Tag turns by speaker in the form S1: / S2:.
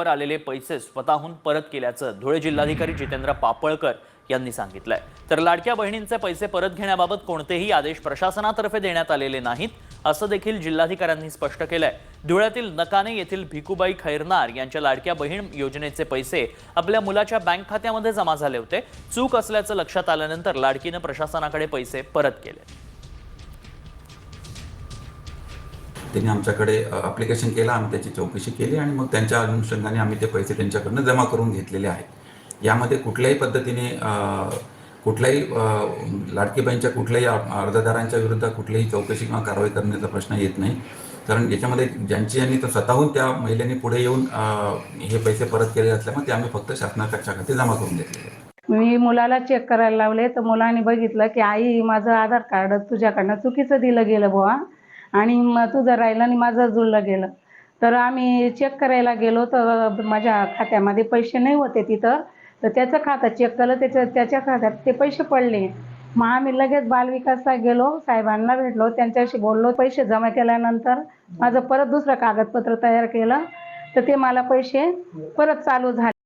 S1: वर आलेले पैसे स्वतःहून परत केल्याचं धुळे जिल्हाधिकारी जितेंद्र पापळकर यांनी सांगितलंय. तर लाडक्या बहिणींचे पैसे परत घेण्याबाबत कोणतेही आदेश प्रशासनातर्फे देण्यात आलेले नाहीत असं देखील जिल्हाधिकाऱ्यांनी स्पष्ट केलंय. धुळ्यातील नकाने येथील भिकुबाई खैरनार यांच्या लाडक्या बहीण योजनेचे पैसे आपल्या मुलाच्या बँक खात्यामध्ये जमा झाले होते. चूक असल्याचं लक्षात आल्यानंतर लाडकीनं प्रशासनाकडे पैसे परत केले.
S2: त्यांनी आमच्याकडे अप्लिकेशन केलं आम्ही त्याची चौकशी केली आणि मग त्यांच्या अनुषंगाने आम्ही ते पैसे त्यांच्याकडनं जमा करून घेतलेले आहेत. यामध्ये कुठल्याही पद्धतीने कुठल्याही लाडकीबाईंच्या लाडकी कुठल्याही अर्जदारांच्या विरुद्ध कुठलीही चौकशी किंवा कारवाई करण्याचा प्रश्न येत नाही. कारण याच्यामध्ये ज्यांची यांनी तर स्वतःहून त्या महिलेने पुढे येऊन हे पैसे परत केले असल्यामुळे ते आम्ही फक्त शासनाच्या खाते जमा करून घेतले
S3: मी मुलाला चेक करायला लावले तर मुलाने बघितलं की आई माझं आधार कार्ड तुझ्याकडनं चुकीचं दिलं गेलं बुवा. आणि मग तुझं राहिलं आणि माझं जुळलं गेलं तर आम्ही चेक करायला गेलो तर माझ्या खात्यामध्ये पैसे नाही होते तिथं. तर त्याचं खातं चेक केलं त्याच्या त्याच्या खात्यात ते पैसे पडले. मग आम्ही लगेच बालविकासला गेलो साहेबांना भेटलो त्यांच्याशी बोललो पैसे जमा केल्यानंतर माझं परत दुसरं कागदपत्र तयार केलं तर ते मला पैसे परत चालू झाले.